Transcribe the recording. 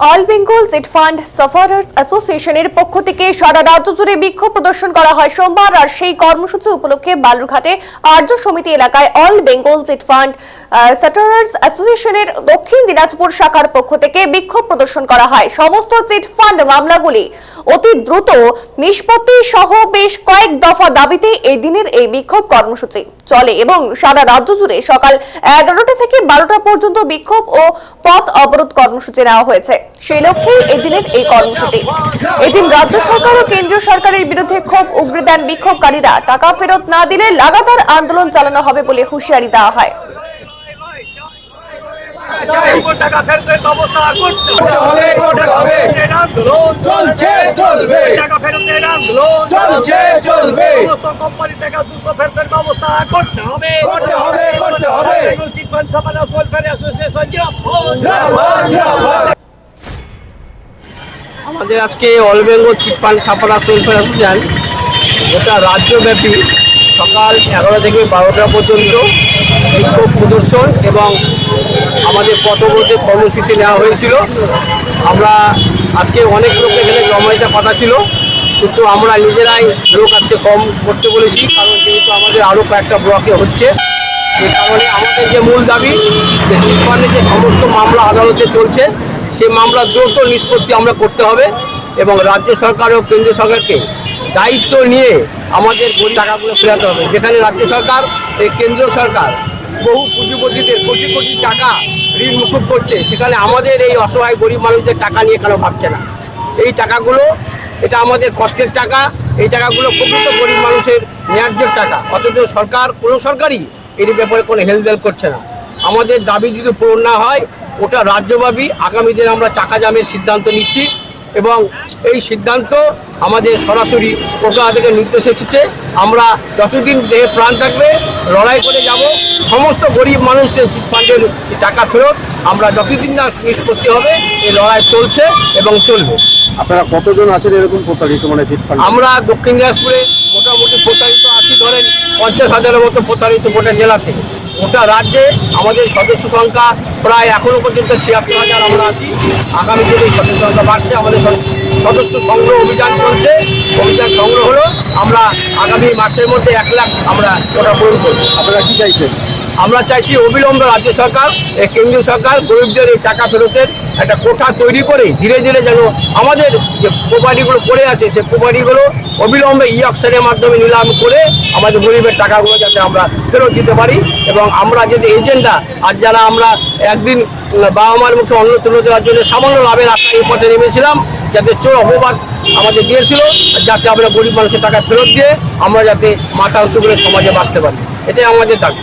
All Bengal chit fund sufferers অ্যাসোসিয়েশনের পক্ষ থেকে সারা রাজ্য জুড়ে বিক্ষোভ প্রদর্শন করা হয় সোমবার আর সেই কর্মসূচি উপলক্ষে বালুরঘাটে আর্য সমিতি এলাকায় all Bengal chit fund sufferers অ্যাসোসিয়েশনের দক্ষিণ দিনাজপুর শাখার পক্ষ থেকে বিক্ষোভ প্রদর্শন করা হয়। সমস্ত চিট ফান্ড মামলাগুলি অতি দ্রুত নিষ্পত্তি সহ বেশ কয়েক দফা দাবিতে এই দিনের এই বিক্ষোভ কর্মসূচি চলে এবং সারা রাজ্য জুড়ে সকাল এগারোটা থেকে বারোটা পর্যন্ত বিক্ষোভ ও পথ অবরোধ কর্মসূচি নেওয়া হয়েছে। সেই লক্ষ্যেই এদিনের এই কর্মসূচি এদিন রাজ্য সরকার ও কেন্দ্রীয় সরকারের বিরুদ্ধে ক্ষোভ উগরে দেন বিক্ষোভকারীরা টাকা ফেরত না দিলে লাগাতার আন্দোলন চালানো হবে বলে হুঁশিয়ারি দেওয়া হয় টাকা ফেরতের ব্যবস্থা করতে হবে, করতে হবে। এর আন্দোলন চলছে চলবে টাকা ফেরতের আন্দোলন চলছে চলবে সমস্ত কোম্পানি টাকা দ্রুত ফেরতের ব্যবস্থা করতে হবে করতে হবে, করতে হবে। Chit fund sufferers welfare association জিরাফত জিন্দাবাদ, জিন্দাবাদ। আমাদের আজকে all Bengal chit fund sufferers welfare association গোটা রাজ্যব্যাপী সকাল এগারো থেকে বারোটা পর্যন্ত বিক্ষোভ প্রদর্শন এবং আমাদের পথবর্তী কর্মসূচি নেওয়া হয়েছিল। আমরা আজকে অনেক লোক এখানে জমাইতে পাঠা ছিল, কিন্তু আমরা নিজেরাই লোক আজকে কম করতে বলেছি, কারণ যেহেতু আমাদের আরও কয়েকটা ব্লকে হচ্ছে যে কারণে আমাদের যে মূল দাবি যে চিটফান্ডে যে সমস্ত মামলা আদালতে চলছে সেই মামলা দ্রুত নিষ্পত্তি আমরা করতে হবে এবং রাজ্য সরকার ও কেন্দ্র সরকারকে দায়িত্ব নিয়ে আমাদের টাকাগুলো ফেরাতে হবে। যেখানে রাজ্য সরকার এই কেন্দ্রীয় সরকার বহু পুঁজিপতিদের কোটি কোটি টাকা ঋণ মুকুব করছে, সেখানে আমাদের এই অসহায় গরিব মানুষদের টাকা নিয়ে কেন ভাবছে না? এই টাকাগুলো, এটা আমাদের কষ্টের টাকা, এই টাকাগুলো প্রকৃত গরিব মানুষের ন্যায্য টাকা। অথচ সরকার, কোনো সরকারই এর ব্যাপারে কোনো হেলদেল করছে না। আমাদের দাবি যদি পূরণ না হয় ওটা রাজ্যব্যাপী আগামী দিনে আমরা চাকা জামের সিদ্ধান্ত নিচ্ছি এবং এই সিদ্ধান্ত আমাদের সরাসরি কলকাতা থেকে নির্দেশ এসেছে। আমরা যতদিন দেহে প্রাণ থাকবে লড়াই করে যাব সমস্ত গরিব মানুষের ফান্ডের টাকা ফেরত আমরা যতদিন না নিষ্পত্তি হবে এই লড়াই চলছে এবং চলবে। আপনারা কতজন আছেন এরকম প্রতারিত মানে আমরা দক্ষিণ দিনাজপুরে মোটামুটি প্রতারিত আছি ধরেন পঞ্চাশ হাজারের মতো প্রতারিত গোটা জেলাতে। গোটা রাজ্যে আমাদের সদস্য সংখ্যা প্রায় এখনও পর্যন্ত ছিয়াত্তর হাজার আমরা আছি। আগামী দিনে সদস্য সংখ্যা বাড়ছে, আমাদের সদস্য সংগ্রহ অভিযান চলছে। অভিযান সংগ্রহ হলো আমরা আগামী মাসের মধ্যে এক লাখ আমরা ওটা পূরণ করব। আপনারা কী চাইছেন? আমরা চাইছি অবিলম্বে রাজ্য সরকার কেন্দ্রীয় সরকার গরিবদের এই টাকা ফেরতের একটা কোঠা তৈরি করে ধীরে ধীরে যেন আমাদের যে প্রপার্টিগুলো পড়ে আছে, সেই প্রপার্টিগুলো অবিলম্বে ই অকশনের মাধ্যমে নিলাম করে আমাদের গরিবের টাকাগুলো যাতে আমরা ফেরত দিতে পারি এবং আমরা যদি এজেন্ডা আজ যারা আমরা একদিন বাবা মার মুখে অন্ন তুলে দেওয়ার জন্য সামান্য লাভের আশায় এই পথে নেমেছিলাম, যাতে চোর অপবাদ আমাদের দিয়েছিল, যাতে আমরা গরিব মানুষের টাকা ফেরত দিয়ে আমরা যাতে মাথা উঁচু করে সমাজে বাঁচতে পারি। এটাই আমাদের দাবি।